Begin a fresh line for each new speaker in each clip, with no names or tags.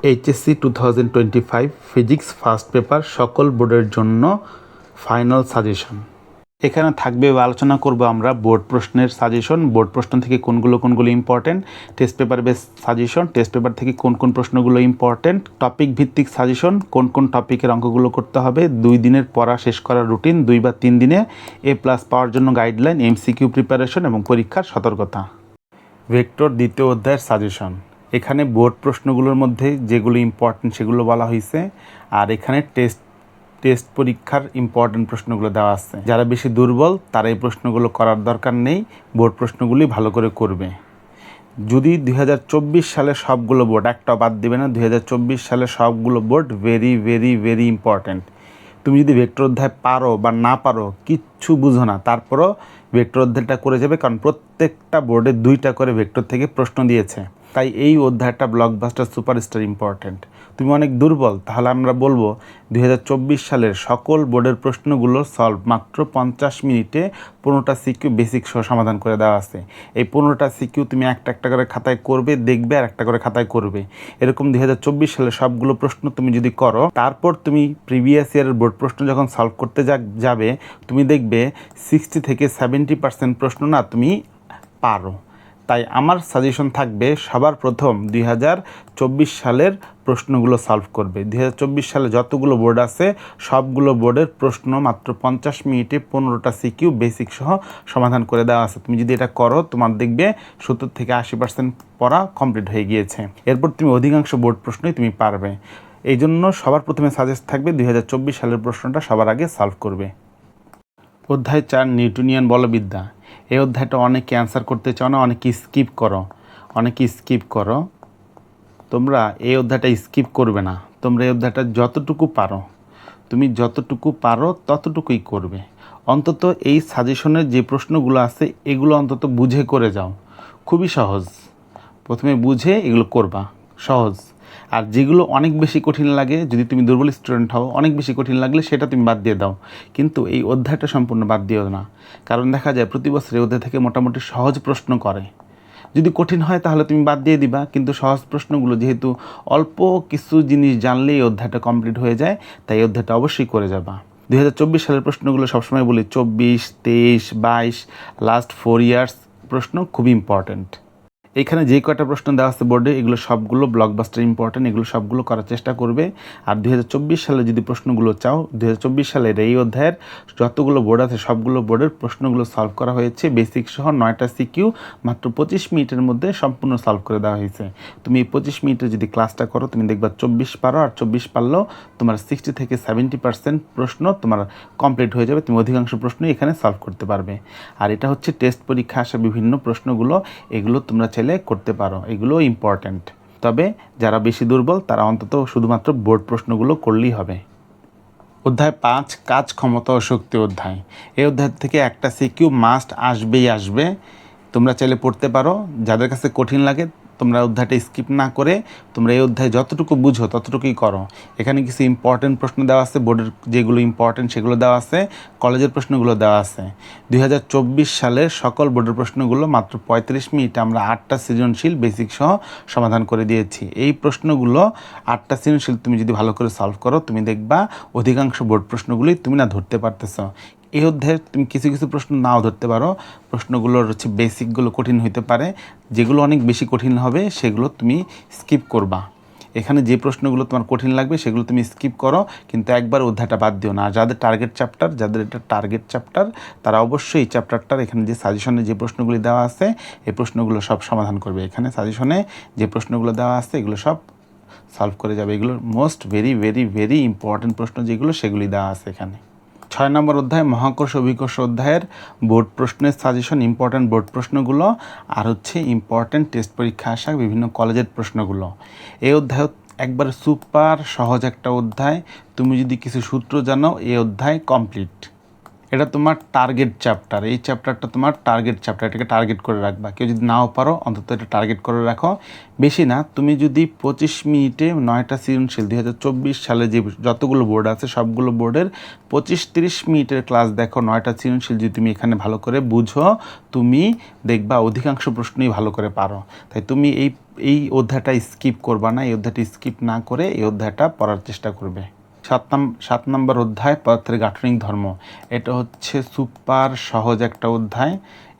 HSC two thousand twenty five physics first paper সকল বোর্ডের জন্য ফাইনাল সাজেশন এখানে থাকবে বা আলোচনা করব আমরা বোর্ড প্রশ্নের সাজেশন বোর্ড প্রশ্ন থেকে কোনগুলো কোনগুলো important test paper base suggestion test paper থেকে কোন কোন প্রশ্নগুলো ইম্পর্টেন্ট টপিক ভিত্তিক সাজেশন কোন কোন টপিকের অঙ্কগুলো করতে হবে। দুই দিনের পড়া শেষ করার রুটিন দুই বা তিন দিনে এ প্লাস পাওয়ার জন্য গাইডলাইন এমসিকিউ প্রিপারেশন এবং পরীক্ষার সতর্কতা। ভেক্টর দ্বিতীয় অধ্যায়ের সাজেশন এখানে বোর্ড প্রশ্নগুলোর মধ্যে যেগুলো ইম্পর্টেন্ট সেগুলো বলা হয়েছে আর এখানে টেস্ট টেস্ট পরীক্ষার ইম্পর্টেন্ট প্রশ্নগুলো দেওয়া আছে। যারা বেশি দুর্বল, তারা এই প্রশ্নগুলো করার দরকার নেই, বোর্ড প্রশ্নগুলি ভালো করে করবে। যদি দু হাজার চব্বিশ সালে সবগুলো বোর্ড, একটা বাদ দিবে না দু হাজার চব্বিশ সালে সবগুলো board very very very important তুমি যদি ভেক্টর অধ্যায় পারো বা না পারো, কিচ্ছু বুঝো না, তারপরও ভেক্টর অধ্যায়টা করে যাবে, কারণ প্রত্যেকটা বোর্ডে দুইটা করে ভেক্টর থেকে প্রশ্ন দিয়েছে। তাই এই অধ্যায়টা ব্লকবাস্টার সুপারস্টার ইম্পর্ট্যান্ট তুমি অনেক দুর্বল, তাহলে আমরা বলব দুই হাজার চব্বিশ সালের সকল বোর্ডের প্রশ্নগুলো সলভ মাত্র পঞ্চাশ মিনিটে পনেরোটা সিকিউ বেসিক সহ সমাধান করে দেওয়া আছে। এই পনেরোটা সিকিউ তুমি একটা একটা করে খাতায় করবে, দেখবে আর একটা করে খাতায় করবে। এরকম দুই সালের সবগুলো প্রশ্ন তুমি যদি করো, তারপর তুমি প্রিভিয়াস ইয়ারের বোর্ড প্রশ্ন যখন সলভ করতে যাবে, তুমি দেখবে সিক্সটি থেকে সেভেন্টি পার্সেন্ট প্রশ্ন না তুমি পারো। তাই আমার সাজেশন থাকবে সবার প্রথম দুই হাজার চব্বিশ সালের প্রশ্নগুলো সলভ করবে। দুই হাজার চব্বিশ সালে যতগুলো বোর্ড আছে, সবগুলো বোর্ডের প্রশ্ন মাত্র পঞ্চাশ মিনিটে পনেরোটা সিকিউ বেসিক সহ সমাধান করে দেওয়া আছে। তুমি যদি এটা করো, তোমার দেখবে সত্তর থেকে আশি পার্সেন্ট পড়া কমপ্লিট হয়ে গিয়েছে। এরপর তুমি অধিকাংশ বোর্ড প্রশ্নই তুমি পারবে। এই জন্য সবার প্রথমে সাজেস্ট থাকবে দুই হাজার চব্বিশ সালের প্রশ্নটা সবার আগে সলভ করবে। অধ্যায় চার নিউটনিয়ান বলবিদ্যা। এই অধ্যায়টা অনেকে অ্যান্সার করতে চাও না, অনেকে স্কিপ করো, অনেকে স্কিপ করো। তোমরা এই অধ্যায়টা স্কিপ করবে না। তোমরা এই অধ্যায়টা যতটুকু পারো, তুমি যতটুকু পারো ততটুকুই করবে। অন্তত এই সাজেশনের যে প্রশ্নগুলো আছে, এগুলো অন্তত বুঝে করে যাও। খুবই সহজ। প্রথমে বুঝে এগুলো করবা। সহজ। আর যেগুলো অনেক বেশি কঠিন লাগে, যদি তুমি দুর্বল স্টুডেন্ট হও, অনেক বেশি কঠিন লাগলে সেটা তুমি বাদ দিয়ে দাও। কিন্তু এই অধ্যায়টা সম্পূর্ণ বাদ দিও না। কারণ দেখা যায় প্রতি বছর এই অধ্যায় থেকে মোটামুটি সহজ প্রশ্ন করে। যদি কঠিন হয় তাহলে তুমি বাদ দিয়ে দিবা, কিন্তু সহজ প্রশ্নগুলো যেহেতু অল্প কিছু জিনিস জানলেই এই অধ্যায়টা কমপ্লিট হয়ে যায়, তাই এই অধ্যায়টা অবশ্যই করে যাবা। দু দুই সালের প্রশ্নগুলো সবসময় বলি, চব্বিশ, তেইশ, বাইশ লাস্ট ফোর ইয়ার্স প্রশ্ন খুবই ইম্পর্ট্যান্ট এখানে যে কয়টা প্রশ্ন দেওয়া আছে বোর্ডে, এগুলো সবগুলো ব্লকবাস্টার ইম্পর্টেন্ট এগুলো সবগুলো করার চেষ্টা করবে। আর দু হাজার চব্বিশ সালে যদি প্রশ্নগুলো চাও দু হাজার চব্বিশ সালের এই অধ্যায়ের যতগুলো বোর্ড আছে, সবগুলো বোর্ডের প্রশ্নগুলো সলভ করা হয়েছে। বেসিক সহ নয়টা সিকিউ মাত্র পঁচিশ মিনিটের মধ্যে সম্পূর্ণ সলভ করে দেওয়া হয়েছে। তুমি এই পঁচিশ মিনিটে যদি ক্লাসটা করো, তুমি দেখবা চব্বিশ পারো, আর চব্বিশ পারলেও তোমার সিক্সটি থেকে সেভেন্টি পার্সেন্ট প্রশ্ন তোমার কমপ্লিট হয়ে যাবে। তুমি অধিকাংশ প্রশ্নই এখানে সলভ করতে পারবে। আর এটা হচ্ছে টেস্ট পরীক্ষা আসা বিভিন্ন প্রশ্নগুলো, এগুলো তোমরা চাইলে করতে পারো এগুলো ইম্পর্ট্যান্ট তবে যারা বেশি দুর্বল, তারা অন্তত শুধুমাত্র বোর্ড প্রশ্নগুলো করলেই হবে। অধ্যায় পাঁচ, কাজ, ক্ষমতা ও শক্তি অধ্যায়। এই অধ্যায় থেকে একটা সিকিউ মাস্ট আসবেই আসবে। তোমরা চাইলে পড়তে পারো, যাদের কাছে কঠিন লাগে তোমরা অধ্যায়টা স্কিপ না করে তোমরা এই অধ্যায় যতটুকু বুঝো ততটুকুই করো। এখানে কিছু ইম্পর্টেন্ট প্রশ্ন দেওয়া আছে, বোর্ডের যেগুলো ইম্পর্টেন্ট সেগুলো দেওয়া আছে, কলেজের প্রশ্নগুলো দেওয়া আছে। দুই হাজার চব্বিশ সালের সকল বোর্ডের প্রশ্নগুলো মাত্র পঁয়ত্রিশ মিনিট আমরা আটটা সৃজনশীল বেসিক সহ সমাধান করে দিয়েছি। এই প্রশ্নগুলো আটটা সৃজনশীল তুমি যদি ভালো করে সলভ করো, তুমি দেখবা অধিকাংশ বোর্ড প্রশ্নগুলি তুমি না ধরতে পারতেছ। এই অধ্যায়ে তুমি কিছু কিছু প্রশ্ন নাও ধরতে পারো। প্রশ্নগুলোর হচ্ছে বেসিকগুলো কঠিন হইতে পারে। যেগুলো অনেক বেশি কঠিন হবে, সেগুলো তুমি স্কিপ করবা। এখানে যে প্রশ্নগুলো তোমার কঠিন লাগবে, সেগুলো তুমি স্কিপ করো, কিন্তু একবার অধ্যায়টা বাদ দিও না। যাদের টার্গেট চ্যাপ্টার যাদের এটা টার্গেট চ্যাপ্টার তারা অবশ্যই চ্যাপ্টারটার এখানে যে সাজেশনে যে প্রশ্নগুলি দেওয়া আছে, এই প্রশ্নগুলো সব সমাধান করবে। এখানে সাজেশনে যে প্রশ্নগুলো দেওয়া আছে, এগুলো সব সলভ করে যাবে। এগুলো most very very very important প্রশ্ন যেগুলো, সেগুলি দেওয়া আছে এখানে। ছয় নম্বর অধ্যায়, মহাকর্ষ অভিকর্ষ অধ্যায়ের বোর্ড প্রশ্নের সাজেশন ইম্পর্ট্যান্ট বোর্ড প্রশ্নগুলো আর হচ্ছে ইম্পর্ট্যান্ট টেস্ট পরীক্ষা আসা বিভিন্ন কলেজের প্রশ্নগুলো। এই অধ্যায় একবার সুপার সহজ একটা অধ্যায়। তুমি যদি কিছু সূত্র জানো, এই অধ্যায় কমপ্লিট এটা তোমার টার্গেট চ্যাপ্টার এই চ্যাপ্টারটা তোমার টার্গেট চ্যাপ্টার এটাকে টার্গেট করে রাখবা। কেউ যদি নাও পারো, অন্তত এটা টার্গেট করে রাখো। বেশি না, তুমি যদি পঁচিশ মিনিটে নয়টা সৃজনশীল, দুই হাজার চব্বিশ সালে যে যতগুলো বোর্ড আছে, সবগুলো বোর্ডের পঁচিশ তিরিশ মিনিটের ক্লাস দেখো, নয়টা সৃজনশীল যদি তুমি এখানে ভালো করে বুঝো, তুমি দেখবা অধিকাংশ প্রশ্নই ভালো করে পারো। তাই তুমি এই এই অধ্যায়টা স্কিপ করবা না, এই অধ্যায়টা স্কিপ না করে এই অধ্যায়টা পড়ার চেষ্টা করবে। সাত সাত নম্বর অধ্যায়, পদার্থের গাঠনিক ধর্ম। এটা হচ্ছে সুপার সহজ একটা অধ্যায়।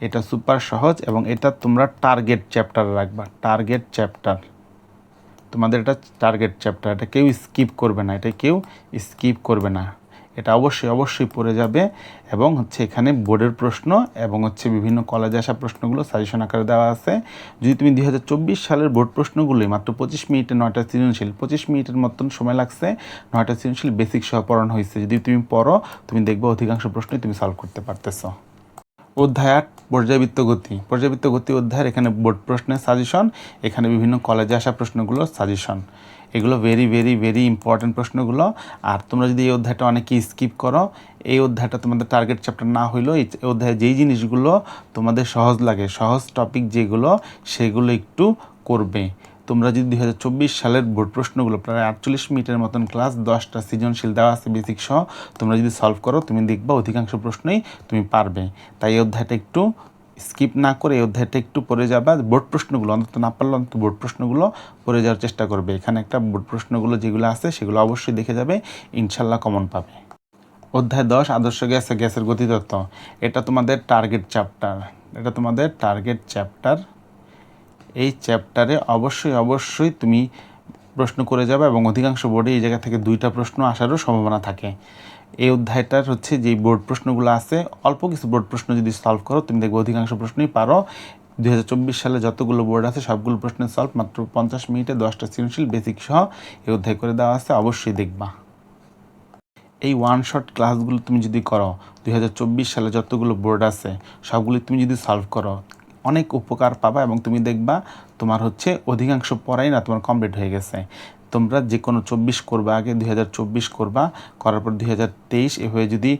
এটা সুপার সহজ এবং এটা তোমরা টার্গেট চ্যাপ্টার রাখবা। টার্গেট চ্যাপ্টার তোমাদের এটা টার্গেট চ্যাপ্টার এটা কেউ স্কিপ করবে না। এটা কেউ স্কিপ করবে না। এটা অবশ্যই অবশ্যই পড়ে যাবে এবং হচ্ছে এখানে বোর্ডের প্রশ্ন এবং হচ্ছে বিভিন্ন কলেজে আসা প্রশ্নগুলো সাজেশন আকারে দেওয়া আছে। যদি তুমি দুই হাজার চব্বিশ সালের বোর্ড প্রশ্নগুলোই মাত্র পঁচিশ মিনিটে নয়টা সৃজনশীল, পঁচিশ মিনিটের মতন সময় লাগছে, নয়টা সৃজনশীল বেসিক সহ পড়ানো হয়েছে। যদি তুমি পড়ো, তুমি দেখবে অধিকাংশ প্রশ্নই তুমি সলভ করতে পারতেছো। অধ্যায় আট পর্যাবৃত্ত গতি। পর্যাবৃত্ত গতি অধ্যায়ের এখানে বোর্ড প্রশ্নের সাজেশন এখানে বিভিন্ন কলেজে আসা প্রশ্নগুলো সাজেশন এগুলো ভেরি ভেরি ভেরি ইম্পর্ট্যান্ট প্রশ্নগুলো। আর তোমরা যদি এই অধ্যায়টা অনেকে স্কিপ করো, এই অধ্যায়টা তোমাদের টার্গেট চ্যাপ্টার না হইলেও এই অধ্যায়ে যেই জিনিসগুলো তোমাদের সহজ লাগে, সহজ টপিক যেগুলো, সেগুলো একটু করবে। তোমরা যদি দুই হাজার চব্বিশ সালের বোর্ড প্রশ্নগুলো, প্রায় আটচল্লিশ মিনিটের মতন ক্লাস দশটা সৃজনশীল দেওয়া আছে বেসিক সহ, তোমরা যদি সলভ করো, তুমি দেখবা অধিকাংশ প্রশ্নই তুমি পারবে। তাই এই অধ্যায়টা একটু স্কিপ না করে এই অধ্যায়টা একটু পড়ে যাবা। বোর্ড প্রশ্নগুলো, অন্তত না পারলে অন্তত বোর্ড প্রশ্নগুলো পড়ে যাওয়ার চেষ্টা করবে। এখানে একটা বোর্ড প্রশ্নগুলো যেগুলো আছে সেগুলো অবশ্যই দেখে যাবে ইনশাল্লাহ কমন পাবে। অধ্যায় দশ, আদর্শ গ্যাস গ্যাসের গতিতত্ত্ব। এটা তোমাদের টার্গেট চ্যাপ্টার এটা তোমাদের টার্গেট চ্যাপ্টার এই চ্যাপ্টারে অবশ্যই অবশ্যই তুমি প্রশ্ন করে যাবে এবং অধিকাংশ বোর্ডে এই জায়গা থেকে দুইটা প্রশ্ন আসারও সম্ভাবনা থাকে। এই অধ্যায়টার হচ্ছে যে বোর্ড প্রশ্নগুলো আছে, অল্প কিছু বোর্ড প্রশ্ন যদি সলভ করো, তুমি দেখবে অধিকাংশ প্রশ্নই পারো। দুই হাজার চব্বিশ সালে যতগুলো বোর্ড আছে, সবগুলো প্রশ্নের সলভ মাত্র পঞ্চাশ মিনিটে দশটা সৃজনশীল বেসিক সহ এই অধ্যায় করে দেওয়া আছে, অবশ্যই দেখবা। এই ওয়ান শট ক্লাসগুলো তুমি যদি করো, দুই হাজার চব্বিশ সালে যতগুলো বোর্ড আছে, সবগুলি তুমি যদি সলভ করো, অনেক উপকার পাবা এবং তুমি দেখবা তোমার হচ্ছে অধিকাংশ পড়াই না তোমার কমপ্লিট হয়ে গেছে। তোমরা যে কোনো চব্বিশ করবা, আগে দুই হাজার চব্বিশ করবা, করার পর দুই হাজার তেইশ, এভাবে যদি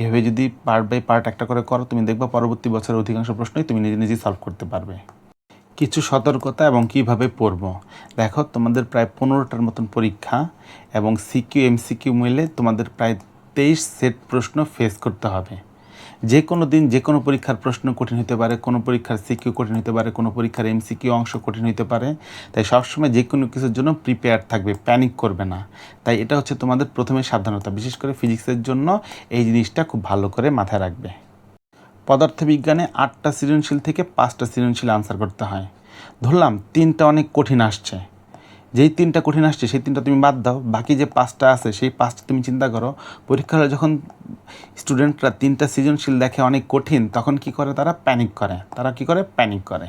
এভাবে যদি পার্ট বাই পার্ট একটা করে করো, তুমি দেখবা পরবর্তী বছরের অধিকাংশ প্রশ্নই তুমি নিজে নিজেই সলভ করতে পারবে। কিছু সতর্কতা এবং কীভাবে পড়ব। দেখো, তোমাদের প্রায় পনেরোটার মতন পরীক্ষা এবং সিকিউ এমসিকিউ মিলে তোমাদের প্রায় তেইশ সেট প্রশ্ন ফেস করতে হবে। যে কোনো দিন যে কোনো পরীক্ষার প্রশ্ন কঠিন হতে পারে, কোনো পরীক্ষার সিকিউ কঠিন হতে পারে, কোনো পরীক্ষার এমসিকিউ অংশ কঠিন হতে পারে। তাই সবসময় যে কোনো কিছুর জন্য প্রিপেয়ার থাকবে প্যানিক করবে না। তাই এটা হচ্ছে তোমাদের প্রথমে সাবধানতা, বিশেষ করে ফিজিক্সের জন্য এই জিনিসটা খুব ভালো করে মাথায় রাখবে। পদার্থবিজ্ঞানে আটটা সৃজনশীল থেকে পাঁচটা সৃজনশীল আনসার করতে হয়। ধরলাম তিনটা অনেক কঠিন আসছে। যেই তিনটা কঠিন আসছে, সেই তিনটা তুমি বাদ দাও। বাকি যে পাঁচটা আছে, সেই পাঁচটা তুমি চিন্তা করো। পরীক্ষা হলে যখন স্টুডেন্টরা তিনটা সৃজনশীল দেখে অনেক কঠিন, তখন কি করে তারা? প্যানিক করে। তারা কি করে? প্যানিক করে।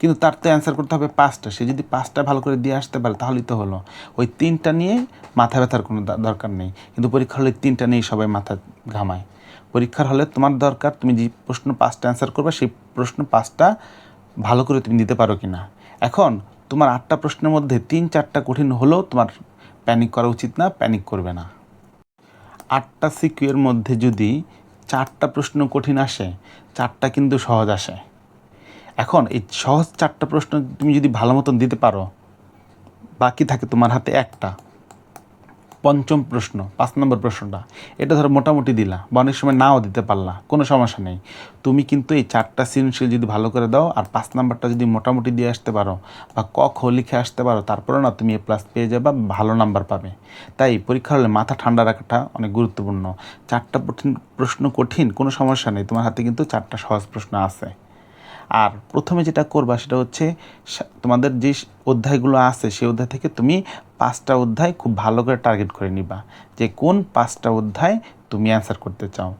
কিন্তু তার তো অ্যান্সার করতে হবে পাঁচটা। সে যদি পাঁচটা ভালো করে দিয়ে আসতে পারে, তাহলেই তো হলো। ওই তিনটা নিয়ে মাথা ব্যথার কোনো দরকার নেই। কিন্তু পরীক্ষা হলে তিনটা নিয়েই সবাই মাথা ঘামায়। পরীক্ষার হলে তোমার দরকার, তুমি যে প্রশ্ন পাঁচটা অ্যান্সার করবে, সেই প্রশ্ন পাঁচটা ভালো করে তুমি দিতে পারো কি না এখন তোমার আটটা প্রশ্নের মধ্যে তিন চারটা কঠিন হলেও তোমার প্যানিক করা উচিত না প্যানিক করবে না। আটটা সিকিউর মধ্যে যদি চারটা প্রশ্ন কঠিন আসে, চারটা কিন্তু সহজ আসে। এখন এই সহজ চারটা প্রশ্ন তুমি যদি ভালো মতন দিতে পারো, বাকি থাকে তোমার হাতে একটা। পঞ্চম প্রশ্ন, পাঁচ নম্বর প্রশ্নটা। এটা ধরো মোটামুটি দিলা, বা অনেক সময় নাও দিতে পারলা, কোনো সমস্যা নেই। তুমি কিন্তু এই চারটা সৃজনশীল যদি ভালো করে দাও, আর পাঁচ নাম্বারটা যদি মোটামুটি দিয়ে আসতে পারো, বা ক খ লিখে আসতে পারো তারপরে না তুমি এ প্লাস পেয়ে যাবা, ভালো নাম্বার পাবে। তাই পরীক্ষা হলে মাথা ঠান্ডা রাখাটা অনেক গুরুত্বপূর্ণ। চারটা প্রশ্ন কঠিন, কোনো সমস্যা নেই। তোমার হাতে কিন্তু চারটা সহজ প্রশ্ন আছে। আর প্রথমে যেটা করবা সেটা হচ্ছে তোমাদের যে অধ্যায়গুলো আছে, সেই অধ্যায় থেকে তুমি পাঁচটা অধ্যায় খুব ভালো করে টার্গেট করে নিবা যে কোন পাঁচটা অধ্যায় তুমি অ্যান্সার করতে চাও।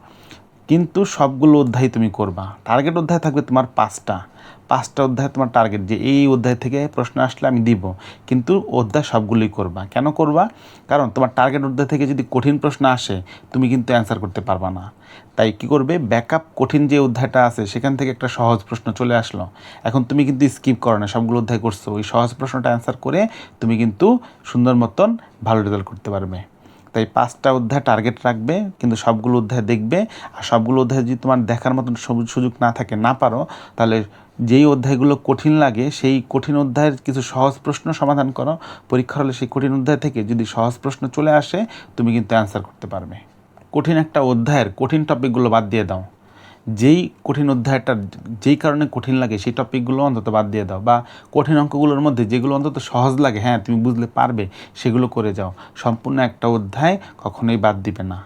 কিন্তু সবগুলো অধ্যায় তুমি করবা। টার্গেট অধ্যায় থাকবে তোমার পাঁচটা। পাঁচটা অধ্যায় তোমার টার্গেট যে এই অধ্যায় থেকে প্রশ্ন আসলে আমি দিব। কিন্তু অধ্যায় সবগুলোই করবা। কেন করবা? কারণ তোমার টার্গেট অধ্যায় থেকে যদি কঠিন প্রশ্ন আসে, তুমি কিন্তু অ্যান্সার করতে পারবা না। তাই কি করবে? ব্যাকআপ কঠিন যে অধ্যায়টা আছে, সেখান থেকে একটা সহজ প্রশ্ন চলে আসলো। এখন তুমি কিন্তু স্কিপ করো না, সবগুলো অধ্যায় করছ। ওই সহজ প্রশ্নটা অ্যান্সার করে তুমি কিন্তু সুন্দর মতন ভালো রেজাল্ট করতে পারবে। তাই পাঁচটা অধ্যায় টার্গেট রাখবে, কিন্তু সবগুলো অধ্যায় দেখবে। আর সবগুলো অধ্যায় যদি তোমার দেখার মতন সুযোগ না থাকে, না পারো, তাহলে যেই অধ্যায়গুলো কঠিন লাগে, সেই কঠিন অধ্যায়ের কিছু সহজ প্রশ্ন সমাধান করো। পরীক্ষার হলে সেই কঠিন অধ্যায় থেকে যদি সহজ প্রশ্ন চলে আসে, তুমি কিন্তু অ্যান্সার করতে পারবে। কঠিন একটা অধ্যায়ের কঠিন টপিকগুলো বাদ দিয়ে দাও। যেই কঠিন অধ্যায়টা, যেই কারণে কঠিন লাগে সেই টপিকগুলো অন্তত বাদ দিয়ে দাও বা কঠিন অঙ্কগুলোর মধ্যে যেগুলো অন্তত সহজ লাগে হ্যাঁ তুমি বুঝলে পারবে, সেগুলো করে যাও। সম্পূর্ণ একটা অধ্যায় কখনোই বাদ দিবে না।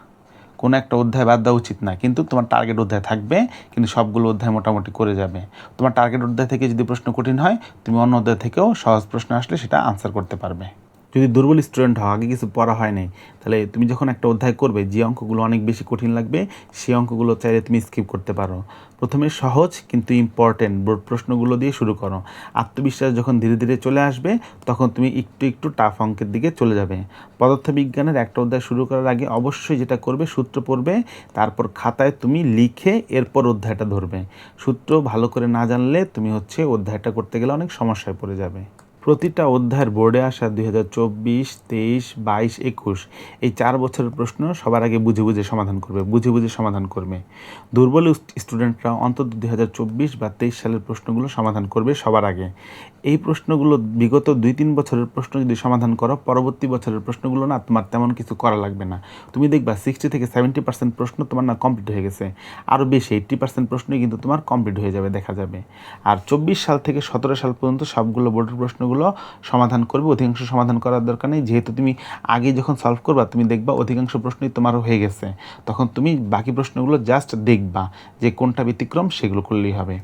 কোনো একটা অধ্যায় বাদ দেওয়া উচিত না, কিন্তু তোমার টার্গেট অধ্যায় থাকবে, কিন্তু সবগুলো অধ্যায় মোটামুটি করে যাবে। তোমার টার্গেট অধ্যায় থেকে যদি প্রশ্ন কঠিন হয়, তুমি অন্য অধ্যায় থেকেও সহজ প্রশ্ন আসলে সেটা আনসার করতে পারবে। যদি দুর্বল স্টুডেন্ট হও, আগে কিছু পড়া হয় নাই, তাহলে তুমি যখন একটা অধ্যায় করবে, যে অঙ্কগুলো অনেক বেশি কঠিন লাগবে, সেই অঙ্কগুলো চাইলে তুমি স্কিপ করতে পারো। প্রথমে সহজ কিন্তু ইম্পর্টেন্ট বোর্ড প্রশ্নগুলো দিয়ে শুরু করো। আত্মবিশ্বাস যখন ধীরে ধীরে চলে আসবে, তখন তুমি একটু একটু টাফ অঙ্কের দিকে চলে যাবে। পদার্থবিজ্ঞানের একটা অধ্যায় শুরু করার আগে অবশ্যই যেটা করবে, সূত্র পড়বে, তারপর খাতায় তুমি লিখে এরপর অধ্যায়টা ধরবে। সূত্র ভালো করে না জানলে, তুমি হচ্ছে অধ্যায়টা করতে গেলে অনেক সমস্যায় পড়ে যাবে। প্রতিটা অধ্যায়ের বোর্ডে আসা দুই হাজার চব্বিশ, তেইশ, বাইশ, একুশ। এই চার বছরের প্রশ্ন সবার আগে বুঝে বুঝে সমাধান করবে, বুঝে বুঝে সমাধান করবে। দুর্বল স্টুডেন্টরা অন্তত দুই হাজার চব্বিশ বা তেইশ সালের প্রশ্নগুলো সমাধান করবে সবার আগে। এই প্রশ্নগুলো বিগত দুই তিন বছরের প্রশ্ন যদি সমাধান করো, পরবর্তী বছরের প্রশ্নগুলো না তোমার তেমন কিছু করা লাগবে না। তুমি দেখবা সিক্সটি থেকে সেভেন্টি পার্সেন্ট প্রশ্ন তোমার না কমপ্লিট হয়ে গেছে। আরও বেশি এইট্টি পার্সেন্ট প্রশ্নই কিন্তু তোমার কমপ্লিট হয়ে যাবে, দেখা যাবে। আর চব্বিশ সাল থেকে সতেরো সাল পর্যন্ত সবগুলো বোর্ডের প্রশ্নগুলো সমাধান করবে, অধিকাংশ সমাধান করার দরকার নেই। যেহেতু তুমি আগে যখন সলভ করবা, তুমি দেখবা অধিকাংশ প্রশ্নই তোমার হয়ে গেছে। তখন তুমি বাকি প্রশ্নগুলো জাস্ট দেখবা যে কোনটা ব্যতিক্রম, সেগুলো করলেই হবে।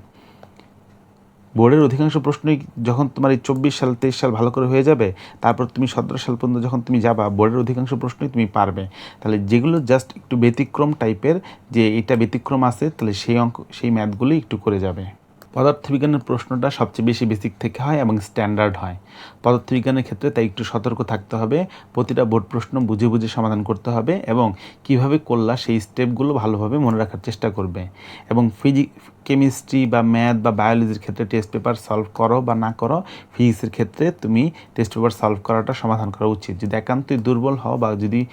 বোর্ডের অধিকাংশ প্রশ্নই যখন তোমার এই চব্বিশ সাল, তেইশ সাল ভালো করে হয়ে যাবে, তারপর তুমি সতেরো সাল পর্যন্ত যখন তুমি যাবা, বোর্ডের অধিকাংশ প্রশ্নই তুমি পারবে। তাহলে যেগুলো জাস্ট একটু ব্যতিক্রম টাইপের যে এটা ব্যতিক্রম আছে, তাহলে সেই অঙ্ক, সেই ম্যাথগুলি একটু করে যাবে। পদার্থবিজ্ঞানের প্রশ্নটা সবচেয়ে বেশি বেসিক থেকে হয় এবং স্ট্যান্ডার্ড হয়। পদার্থবিজ্ঞানের ক্ষেত্রে তাই একটু সতর্ক থাকতে হবে, প্রতিটা বোর্ড প্রশ্ন বুঝে বুঝে সমাধান করতে হবে এবং কীভাবে করলা সেই স্টেপগুলো ভালোভাবে মনে রাখার চেষ্টা করবে। এবং ফিজিক কেমিস্ট্রি বা ম্যাথ বা বায়োলজির ক্ষেত্রে টেস্ট পেপার সলভ করো বা না করো ফিজিক্সের ক্ষেত্রে তুমি টেস্ট পেপার সলভ করাটা সমাধান করা উচিত। যদি একান্তই দুর্বল হও বা যদি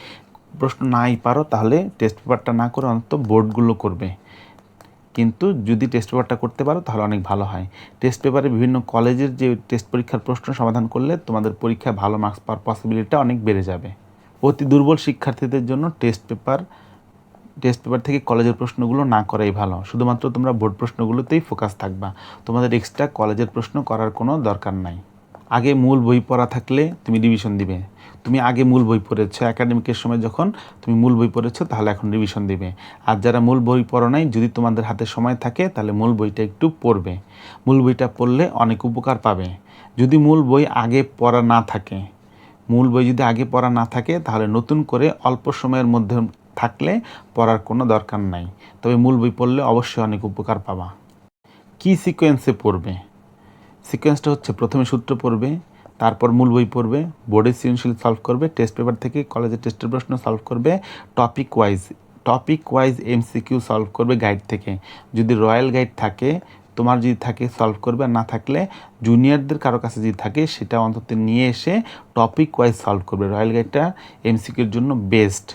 প্রশ্ন নাই পারো, তাহলে টেস্ট পেপারটা না করে অন্তত বোর্ডগুলো করবে। কিন্তু যদি টেস্ট পেপারটা করতে পারো, তাহলে অনেক ভালো হয়। টেস্ট পেপারে বিভিন্ন কলেজের যে টেস্ট পরীক্ষার প্রশ্ন সমাধান করলে তোমাদের পরীক্ষায় ভালো মার্কস পাওয়ার পসিবিলিটিটা অনেক বেড়ে যাবে। অতি দুর্বল শিক্ষার্থীদের জন্য টেস্ট পেপার টেস্ট পেপার থেকে কলেজের প্রশ্নগুলো না করাই ভালো। শুধুমাত্র তোমরা বোর্ড প্রশ্নগুলোতেই ফোকাস থাকবা। তোমাদের এক্সট্রা কলেজের প্রশ্ন করার কোনো দরকার নাই। আগে মূল বই পড়া থাকলে তুমি রিভিশন দিবে। তুমি আগে মূল বই পড়েছো একাডেমিকের সময় যখন তুমি মূল বই পড়েছো, তাহলে এখন রিভিশন দিবে। আর যারা মূল বই পড়ো নাই, যদি তোমাদের হাতে সময় থাকে, তাহলে মূল বইটা একটু পড়বে। মূল বইটা পড়লে অনেক উপকার পাবে। যদি মূল বই আগে পড়া না থাকে, মূল বই যদি আগে পড়া না থাকে, তাহলে নতুন করে অল্প সময়ের মধ্যে থাকলে পড়ার কোনো দরকার নাই। তবে মূল বই পড়লে অবশ্যই অনেক উপকার পাবা। কী সিকোয়েন্সে পড়বে? সিকোয়েন্সটা হচ্ছে প্রথমে সূত্র পড়বে, তারপর মূল বই পড়বে বোর্ডের সৃজনশীল সলভ করবে টেস্ট পেপার থেকে কলেজের টেস্টের প্রশ্ন সলভ করবে topic wise topic wise MCQ solve করবে গাইড থেকে। যদি রয়্যাল গাইড থাকে, তোমার যদি থাকে সলভ করবে না থাকলে জুনিয়রদের কারও কাছে যদি থাকে, সেটা অন্তত নিয়ে এসে টপিক ওয়াইজ সলভ করবে। রয়্যাল গাইডটা এমসিকিউর জন্য বেস্ট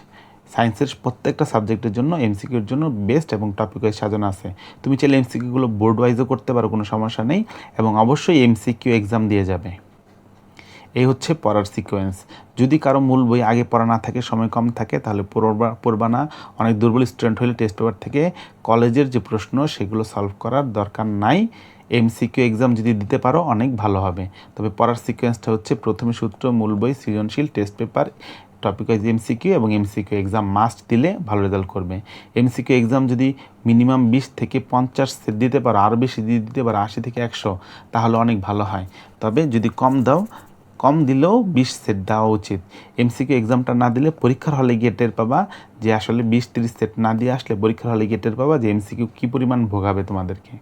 সায়েন্সের প্রত্যেকটা সাবজেক্টের জন্য, এমসিকিউর জন্য বেস্ট এবং টপিক ওয়াইজ সাজানো আছে। তুমি চাইলে এমসিকিউগুলো বোর্ড ওয়াইজও করতে পারো, কোনো সমস্যা নেই। এবং অবশ্যই এমসিকিউ এক্সাম দিয়ে যাবে। এই হচ্ছে পড়ার সিকোয়েন্স যদি কারও মূল বই আগে পড়া না থাকে, সময় কম থাকে, তাহলে পড়বা পড়বা না। অনেক দুর্বল স্টুডেন্ট হলে টেস্ট পেপার থেকে কলেজের যে প্রশ্ন, সেগুলো সলভ করার দরকার নাই। এমসিকিউ এক্সাম যদি দিতে পারো, অনেক ভালো হবে। তবে পড়ার সিকোয়েন্সটা হচ্ছে প্রথমে সূত্র, মূল বই, সৃজনশীল test paper topic wise MCQ এবং এমসিকিউ এক্সাম মাস্ট দিলে ভালো রেজাল্ট করবে। এমসিকিউ এক্সাম যদি মিনিমাম বিশ থেকে পঞ্চাশ দিতে পারো আরও বেশি দিয়ে দিতে পারো, আশি থেকে একশো, তাহলে অনেক ভালো হয়। তবে যদি কম দাও, কম দিলেও বিশ সেট দেওয়া উচিত। এমসিকিউ এক্সামটা না দিলে পরীক্ষার হলে গিয়ে টের পাবা যে আসলে বিশ তিরিশ সেট না দিয়ে আসলে পরীক্ষার হলে গিয়ে টের পাবা যে এমসিকিউ কী পরিমাণ ভোগাবে তোমাদেরকে।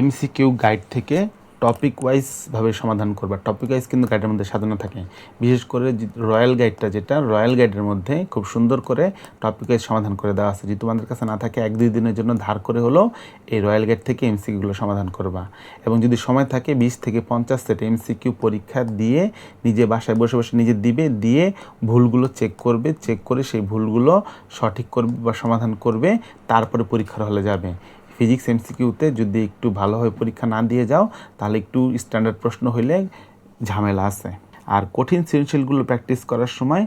এমসিকিউ গাইড থেকে টপিক ওয়াইজভাবে সমাধান করবা। টপিক ওয়াইজ কিন্তু গাইডের মধ্যে সাজানো থাকে। বিশেষ করে রয়্যাল গাইডটা যেটা রয়্যাল গাইডের মধ্যে খুব সুন্দর করে টপিক ওয়াইজ সমাধান করে দেওয়া আছে। যদি তোমাদের কাছে না থাকে, এক দুই দিনের জন্য ধার করে হলেও এই রয়্যাল গাইড থেকে এমসিকিউগুলো সমাধান করবা। এবং যদি সময় থাকে, বিশ থেকে পঞ্চাশ সেট এমসিকিউ পরীক্ষা দিয়ে নিজে বাসায় বসে বসে নিজে দিবে, দিয়ে ভুলগুলো চেক করবে চেক করে সেই ভুলগুলো সঠিক করবে বা সমাধান করবে, তারপরে পরীক্ষার হলে যাবে। ফিজিক্স এমসিকিউতে যদি একটু ভালোভাবে পরীক্ষা না দিয়ে যাও, তাহলে একটু স্ট্যান্ডার্ড প্রশ্ন হইলে ঝামেলা আছে। আর কঠিন সৃজনশীলগুলো প্র্যাকটিস করার সময়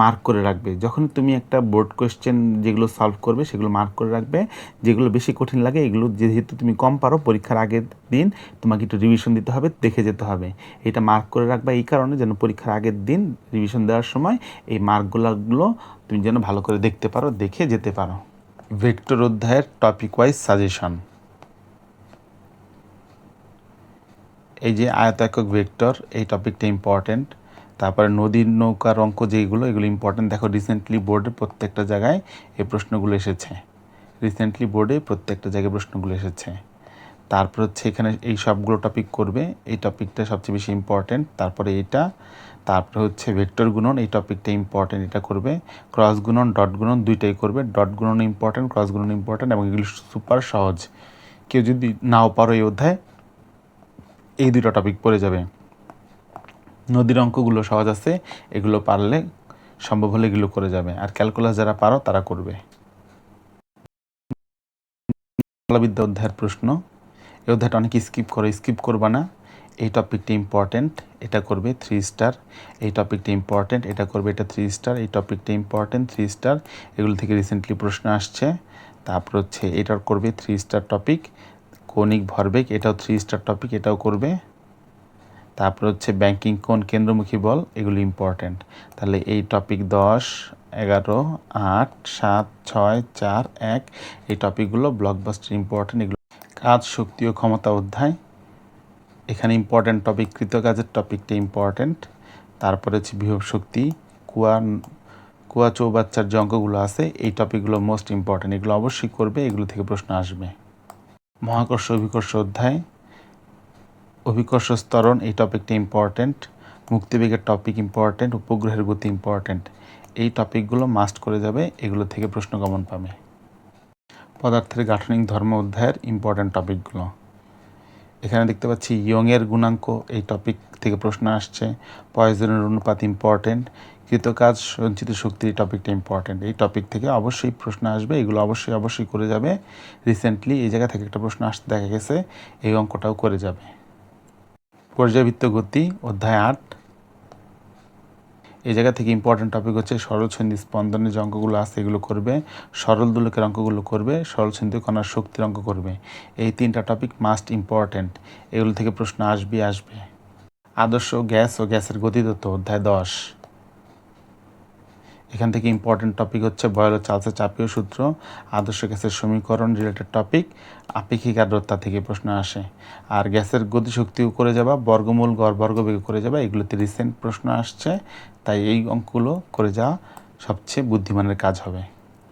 মার্ক করে রাখবে। যখন তুমি একটা বোর্ড কোয়েশ্চেন যেগুলো সলভ করবে, সেগুলো মার্ক করে রাখবে। যেগুলো বেশি কঠিন লাগে, এগুলো যেহেতু তুমি কম পারো, পরীক্ষার আগের দিন তোমাকে একটু রিভিশন দিতে হবে, দেখে যেতে হবে। এটা মার্ক করে রাখবা এই কারণে যেন পরীক্ষার আগের দিন রিভিশন দেওয়ার সময় এই মার্কগুলোগুলো তুমি যেন ভালো করে দেখতে পারো, দেখে যেতে পারো। ভেক্টর অধ্যায়ের টপিক ওয়াইজ সাজেশন এই যে আয়তাকক ভেক্টর, এই টপিকটা ইম্পর্টেন্ট তারপরে নদীর নৌকার অঙ্ক যেগুলো, এগুলো ইম্পর্টেন্ট দেখো রিসেন্টলি বোর্ডে প্রত্যেকটা জায়গায় এই প্রশ্নগুলো এসেছে। রিসেন্টলি বোর্ডে প্রত্যেকটা জায়গায় প্রশ্নগুলো এসেছে। তারপর হচ্ছে এখানে এই সবগুলো টপিক করবে। এই টপিকটা সবচেয়ে বেশি ইম্পর্টেন্ট তারপরে এটা, তারপরে হচ্ছে ভেক্টর গুণন, এই টপিকটা ইম্পর্টেন্ট এটা করবে। ক্রস গুণন ডট গুণন দুইটাই করবে। ডট গুণন ইম্পর্টেন্ট ক্রস গুণন ইম্পর্টেন্ট এবং এগুলো সুপার সহজ। কেউ যদি নাও পারো এই অধ্যায়, এই দুটো টপিক পড়ে যাবে। নদীর অঙ্কগুলো সহজ আছে, এগুলো পারলে সম্ভব হলে এগুলো করে যাবে। আর ক্যালকুলাস যারা পারো তারা করবে। বিদ্যা অধ্যায়ের প্রশ্ন এই অধ্যায়টা অনেকে স্কিপ করে স্কিপ করবা না। এই টপিকটা ইম্পর্টেন্ট এটা করবে থ্রি স্টার এই টপিকটা ইম্পর্টেন্ট এটা করবে এটা থ্রি স্টার এই টপিকটা ইম্পর্টেন্ট থ্রি স্টার এগুলো থেকে রিসেন্টলি প্রশ্ন আসছে। তারপর হচ্ছে এটার করবে থ্রি স্টার টপিক কৌণিক ভরবেগ, এটাও থ্রি স্টার টপিক এটাও করবে। তারপর হচ্ছে ব্যাংকিং কোন কেন্দ্রমুখী বল, এগুলো ইম্পর্টেন্ট তাহলে এই টপিক দশ, এগারো, আট, সাত, ছয়, চার, এক, এই টপিকগুলো ব্লকবাস্টার ইম্পর্টেন্ট এগুলো কাজ শক্তি ও ক্ষমতা অধ্যায়। এখানে ইম্পর্টেন্ট টপিক কৃতকাজের টপিকটা ইম্পর্টেন্ট তারপরে হচ্ছে বিভব শক্তি, কুয়া কুয়া চৌবাচ্চার যে অঙ্কগুলো আছে, এই টপিকগুলো মোস্ট ইম্পর্টেন্ট এগুলো অবশ্যই করবে, এগুলো থেকে প্রশ্ন আসবে। মহাকর্ষ অভিকর্ষ অধ্যায়। অভিকর্ষ স্তরণ এই টপিকটা ইম্পর্টেন্ট মুক্তিবেগের টপিক ইম্পর্টেন্ট উপগ্রহের গতি ইম্পর্টেন্ট এই টপিকগুলো মাস্ট করে যাবে, এগুলো থেকে প্রশ্ন গমন পাবে। পদার্থের গাঠনিক ধর্ম অধ্যায়ের ইম্পর্ট্যান্ট টপিকগুলো এখানে দেখতে পাচ্ছি ইয়ংয়ের গুণাঙ্ক, এই টপিক থেকে প্রশ্ন আসছে। পয়জনের অনুপাত ইম্পর্টেন্ট কৃতকাজ সঞ্চিত শক্তির টপিকটা ইম্পর্টেন্ট এই টপিক থেকে অবশ্যই প্রশ্ন আসবে, এগুলো অবশ্যই অবশ্যই করে যাবে। রিসেন্টলি এই জায়গা থেকে একটা প্রশ্ন আসতে দেখা গেছে, এই অঙ্কটাও করে যাবে। পর্যাবৃত্ত গতি, অধ্যায় আট। এই জায়গা থেকে ইম্পর্ট্যান্ট টপিক হচ্ছে সরল ছন্দি স্পন্দনের যে অঙ্কগুলো আছে, এগুলো করবে, সরল দুলকের অঙ্কগুলো করবে, সরল ছন্দি কণার শক্তির অঙ্ক করবে। এই তিনটা টপিক মাস্ট ইম্পর্ট্যান্ট এগুলো থেকে প্রশ্ন আসবে আসবে। আদর্শ গ্যাস ও গ্যাসের গতিতত্ত্ব অধ্যায় দশ। এখান থেকে ইম্পর্টেন্ট টপিক হচ্ছে বয়ল চার্লসের চাপীয় সূত্র, আদর্শ গ্যাসের সমীকরণ রিলেটেড টপিক আপেক্ষিক আর্দ্রতা থেকে প্রশ্ন আসে। আর গ্যাসের গতিশক্তিও করে যাবা, বর্গমূল, গড় বর্গবেগ করে যাবা, এগুলোতে রিসেন্ট প্রশ্ন আসছে, তাই এই অঙ্কগুলো করে যাওয়া সবচেয়ে বুদ্ধিমানের কাজ হবে।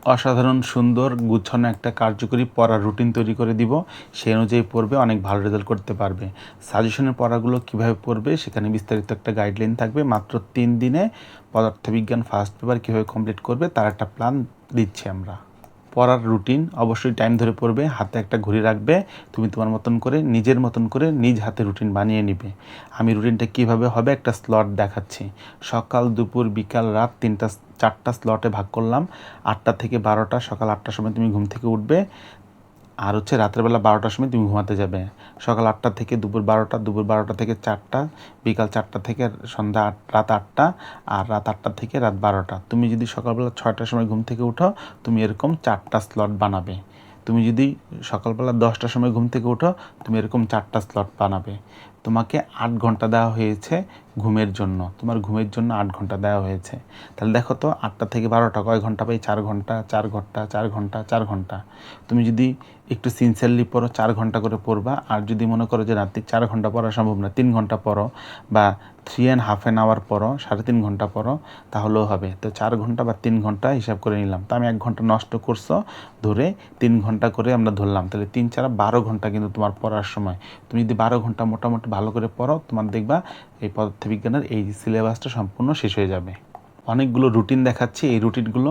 অসাধারণ, সুন্দর, গুছানো একটা কার্যকরী পড়ার রুটিন তৈরি করে দিব। সেই অনুযায়ী পড়বে, অনেক ভালো রেজাল্ট করতে পারবে। সাজেশনের পড়াগুলো কীভাবে পড়বে, সেখানে বিস্তারিত একটা গাইডলাইন থাকবে। মাত্র তিন দিনে পদার্থবিজ্ঞান ফার্স্ট পেপার কীভাবে কমপ্লিট করবে, তার একটা প্ল্যান দিচ্ছি আমরা। পড়ার রুটিন অবশ্যই টাইম ধরে পড়বে, হাতে একটা ঘড়ি রাখবে, তুমি তোমার মতন করে, নিজের মতন করে নিজ হাতে রুটিন বানিয়ে নিবে। আমি রুটিনটা কীভাবে হবে একটা স্লট দেখাচ্ছি। সকাল, দুপুর, বিকাল, রাত তিনটা, চারটা স্লটে ভাগ করলাম। আটটা থেকে বারোটা, সকাল আটটার সময় তুমি ঘুম থেকে উঠবে। আর হচ্ছে রাত্রেবেলা বারোটার সময় তুমি ঘুমাতে যাবে। সকাল আটটা থেকে দুপুর বারোটা দুপুর বারোটা থেকে চারটা, বিকাল চারটা থেকে সন্ধ্যা আট, রাত আটটা আর রাত আটটা থেকে রাত বারোটা। তুমি যদি সকালবেলা ছয়টার সময় ঘুম থেকে উঠো, তুমি এরকম চারটা স্লট বানাবে। তুমি যদি সকালবেলা দশটার সময় ঘুম থেকে উঠো, তুমি এরকম চারটা স্লট বানাবে। তোমাকে আট ঘণ্টা দেওয়া হয়েছে ঘুমের জন্য। তোমার ঘুমের জন্য আট ঘণ্টা দেওয়া হয়েছে। তাহলে দেখো তো, আটটা থেকে বারোটা, কয় ঘণ্টা পাই? চার ঘণ্টা চার ঘণ্টা চার ঘণ্টা চার ঘণ্টা। তুমি যদি একটু সিনসিয়ারলি পড়ো, চার ঘণ্টা করে পড়বা। আর যদি মনে করো যে রাত্রি চার ঘণ্টা পড়া সম্ভব না, তিন ঘণ্টা পড়ো বা three and half an hour পড়ো, সাড়ে তিন ঘণ্টা পড়ো, তাহলেও হবে। তো চার ঘণ্টা বা তিন ঘণ্টা হিসাব করে নিলাম। তো আমি এক ঘণ্টা নষ্ট করছ ধরে তিন ঘণ্টা করে আমরা ধরলাম। তাহলে তিন চার বারো ঘণ্টা কিন্তু তোমার পড়ার সময়। তুমি যদি বারো ঘণ্টা মোটামুটি ভালো করে পড়ো, তোমার দেখবা এই পদার্থবিজ্ঞানের এই সিলেবাসটা সম্পূর্ণ শেষ হয়ে যাবে। অনেকগুলো রুটিন দেখাচ্ছি। এই রুটিনগুলো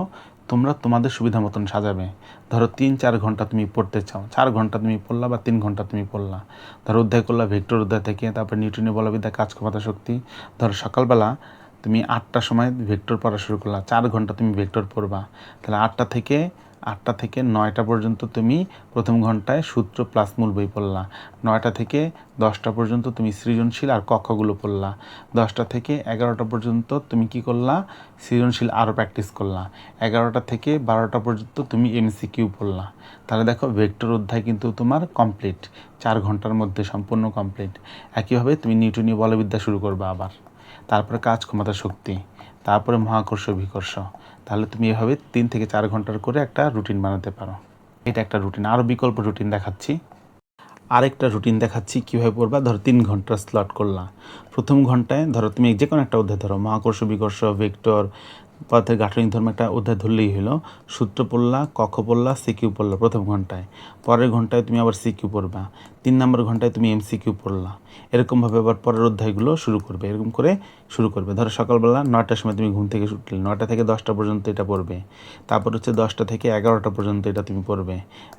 তোমরা তোমাদের সুবিধা মতন সাজাবে। ধরো তিন চার ঘণ্টা তুমি পড়তে চাও। চার ঘণ্টা তুমি পড়লা বা তিন ঘণ্টা তুমি পড়লা। ধরো অধ্যায় করলা, ভেক্টর অধ্যায় থেকে, তারপর বলা বলবিদ্যা কাজ ক্ষমতা, শক্তি। ধরো সকালবেলা তুমি আটটার সময় ভেক্টর পড়া শুরু করলা। চার ঘণ্টা তুমি ভেক্টর পড়বা। তাহলে আটটা থেকে আটটা থেকে নয়টা পর্যন্ত তুমি প্রথম ঘন্টায় সূত্র প্লাস মূল বই পড়লা। নয়টা থেকে দশটা পর্যন্ত তুমি সৃজনশীল আর কক্ষগুলো পড়লা। দশটা থেকে এগারোটা পর্যন্ত তুমি কি করলা? সৃজনশীল আরও প্র্যাকটিস করলা। এগারোটা থেকে বারোটা পর্যন্ত তুমি এমসিকিউ পড়লা। তাহলে দেখো ভেক্টর অধ্যায় কিন্তু তোমার কমপ্লিট চার ঘণ্টার মধ্যে সম্পূর্ণ কমপ্লিট একইভাবে তুমি নিউটনীয় বলবিদ্যা শুরু করবে আবার। তারপরে কাজ, ক্ষমতা, শক্তি। তারপরে মহাকর্ষ, বিকর্ষ। তাহলে তুমি এভাবে তিন থেকে চার ঘণ্টার করে একটা রুটিন বানাতে পারো। এটা একটা রুটিন। আরও বিকল্প রুটিন দেখাচ্ছি। আরেকটা রুটিন দেখাচ্ছি, কীভাবে পড়বা? ধরো তিন ঘণ্টার স্লট করলা। প্রথম ঘন্টায় ধরো তুমি যে কোনো একটা অধ্যায় ধরো, মহাকর্ষ, বিকর্ষ, ভেক্টর, পদার্থের গাঠনিক ধর্ম একটা অধ্যায় ধরলেই হলো, সূত্র পড়লা, কক্ষ পড়লা, সিকিউ পড়লা প্রথম ঘন্টায়। পরের ঘন্টায় তুমি আবার সিকিউ পড়বা। তিন নম্বর ঘন্টায় তুমি এমসিকিউ পড়লা। এরকমভাবে আবার পরের অধ্যায়গুলো শুরু করবে, এরকম করে শুরু করবে। ধরো সকালবেলা নয়টার সময় তুমি ঘুম থেকে উঠলে, নয়টা থেকে দশটা পর্যন্ত এটা পড়বে। তারপর হচ্ছে দশটা থেকে এগারোটা পর্যন্ত এটা তুমি পড়বে।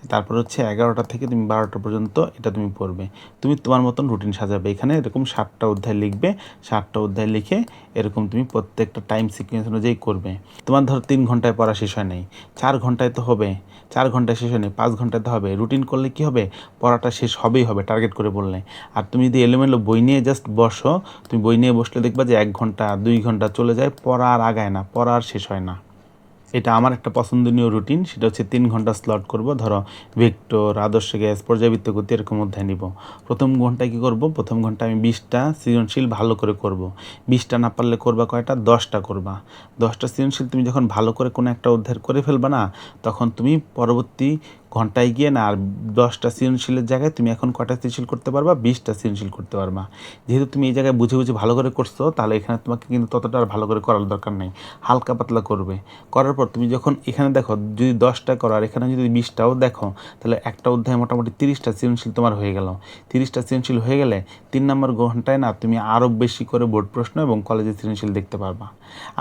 তারপর হচ্ছে এগারোটা থেকে তুমি বারোটা পর্যন্ত এটা তুমি পড়বে। তুমি তোমার মতন রুটিন সাজাবে। এখানে এরকম সাতটা অধ্যায় লিখবে, সাতটা অধ্যায় লিখে এরকম তুমি প্রত্যেকটা টাইম সিকুয়েন্স অনুযায়ী করবে। তোমার ধরো তিন ঘন্টায় পড়া শেষ হয় নাই। চার ঘন্টায় তো হবে। চার ঘন্টায় শেষ হয় নাই, পাঁচ ঘন্টায় তো হবে। রুটিন করলে কি হবে? পড়াটা শেষ হবেই হবে টার্গেট করে বললে। আর তুমি যদি এলোমেলো বই নিয়ে জাস্ট বসো, তুমি বই নিয়ে বসলে দেখবা যে এক ঘণ্টা, দুই ঘণ্টা চলে যায়, পড়া আর আগায় না, পড়া আর শেষ হয় না। এটা আমার একটা পছন্দনীয় রুটিন সেটা হচ্ছে তিন ঘণ্টা স্লট করব, ধরো ভেক্টর আদর্শ গ্যাস পর্যাবৃত্ত গতি এরকম অধ্যায় নিব। প্রথম ঘন্টায় কী করব? প্রথম ঘণ্টা আমি বিশটা সৃজনশীল ভালো করে করব। বিশটা না পারলে করবা কয়টা? দশটা করবা। দশটা সৃজনশীল তুমি যখন ভালো করে কোনো একটা অধ্যায় করে ফেলবা না, তখন তুমি পরবর্তী ঘন্টায় গিয়ে না আর দশটা সৃজনশীলের জায়গায় তুমি এখন কটা সৃজনশীল করতে পারবা? বিশটা সৃজনশীল করতে পারবা। যেহেতু তুমি এই জায়গায় বুঝে বুঝে ভালো করে করছ, তাহলে এখানে তোমাকে কিন্তু ততটা আর ভালো করে করার দরকার নেই। হালকা পাতলা করবে। করার পর তুমি যখন এখানে দেখো, যদি দশটা করো আর এখানে যদি বিশটাও দেখো, তাহলে একটা অধ্যায় মোটামুটি তিরিশটা সৃজনশীল তোমার হয়ে গেল। তিরিশটা সৃজনশীল হয়ে গেলে তিন নম্বর ঘন্টায় না তুমি আরও বেশি করে বোর্ড প্রশ্ন এবং কলেজের সৃজনশীল দেখতে পারবা।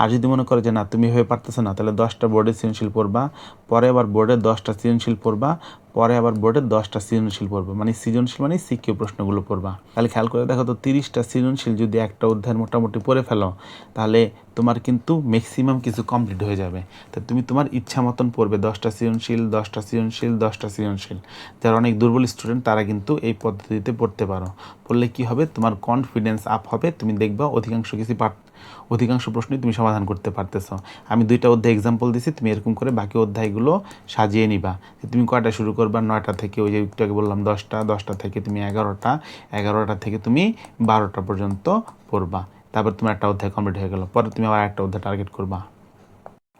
আর যদি মনে করো যে না, তুমি হয়ে পারতেছো না, তাহলে দশটা বোর্ডের সৃজনশীল পড়বা। পরে আবার বোর্ডের দশটা সৃজনশীল পড়বা। বা পরে আবার বোর্ডের দশটা সৃজনশীল পড়বা। মানে সৃজনশীল মানে সিকিউ প্রশ্নগুলো পড়বা। তাহলে খেয়াল করে দেখো তো তিরিশটা সৃজনশীল যদি একটা অধ্যায়ের মোটামুটি পড়ে ফেলো, তাহলে তোমার কিন্তু ম্যাক্সিমাম কিছু কমপ্লিট হয়ে যাবে। তো তুমি তোমার ইচ্ছা মতন পড়বে দশটা সৃজনশীল দশটা সৃজনশীল দশটা সৃজনশীল। যারা অনেক দুর্বল স্টুডেন্ট তারা কিন্তু এই পদ্ধতিতে পড়তে পারো। পড়লে কি হবে? তোমার কনফিডেন্স আপ হবে। তুমি দেখবা অধিকাংশ কিছু পার অধিকাংশ প্রশ্নই তুমি সমাধান করতে পারতেছো। আমি দুইটা অধ্যায় এক্সাম্পল দিছি, তুমি এরকম করে বাকি অধ্যায়গুলো সাজিয়ে নিবা। তুমি কয়টা শুরু করবা নয়টা থেকে, ওই যে একটু বললাম দশটা দশটা থেকে তুমি এগারোটা এগারোটা থেকে তুমি বারোটা পর্যন্ত পড়বা। তারপর তুমি একটা অধ্যায় কমপ্লিট হয়ে গেলো, পরে তুমি আবার একটা অধ্যায় টার্গেট করবা।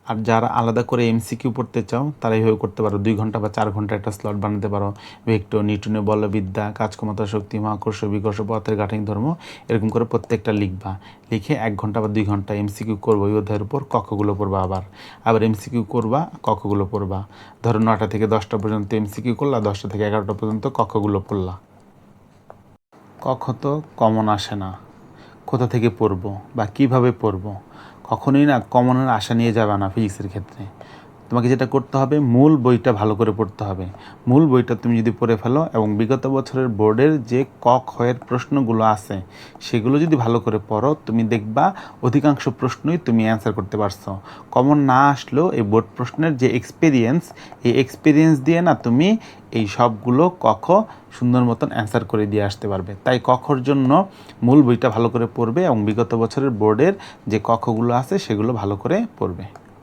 আর যারা আলাদা করে এমসিকিউ পড়তে চাও, তারা এইভাবে করতে পারো। দুই ঘণ্টা বা চার ঘণ্টা একটা স্লট বানাতে পারো। ভেক্টর নিউটনের বলবিদ্যা কাজ ক্ষমতা শক্তি মহাকর্ষ বিকর্ষ পথের গাঠনিক ধর্ম, এরকম করে প্রত্যেকটা লিখবা। লিখে এক ঘণ্টা বা দুই ঘণ্টা এমসিকিউ করব, ওই অধ্যায়ের উপর কক্ষগুলো পড়বা আবার। আবার এমসিকিউ করবা, কক্ষগুলো পড়বা। ধরো নটা থেকে দশটা পর্যন্ত এমসিকিউ করলা, দশটা থেকে এগারোটা পর্যন্ত কক্ষগুলো পড়লা। কক্ষ তো কমন আসে না। কোথা থেকে পড়ব বা কীভাবে পড়ব? কখনোই না কমনের আশা নিয়ে যাবে না ফিজিক্সের ক্ষেত্রে। তোমাকে যেটা করতে হবে, মূল বইটা ভালো করে পড়তে হবে। মূল বইটা তুমি যদি পড়ে ফেলো এবং বিগত বছরের বোর্ডের যে ক ক্ষয়ের প্রশ্নগুলো আছে, সেগুলো যদি ভালো করে পড়ো, তুমি দেখবা অধিকাংশ প্রশ্নই তুমি অ্যান্সার করতে পারছ। কমন না আসলেও এই বোর্ড প্রশ্নের যে এক্সপিরিয়েন্স এই এক্সপিরিয়েন্স দিয়ে না তুমি এই সবগুলো কখ সুন্দর মতন অ্যান্সার করে দিয়ে আসতে পারবে। তাই কখর জন্য মূল বইটা ভালো করে পড়বে এবং বিগত বছরের বোর্ডের যে কখগুলো আছে, সেগুলো ভালো করে পড়বে।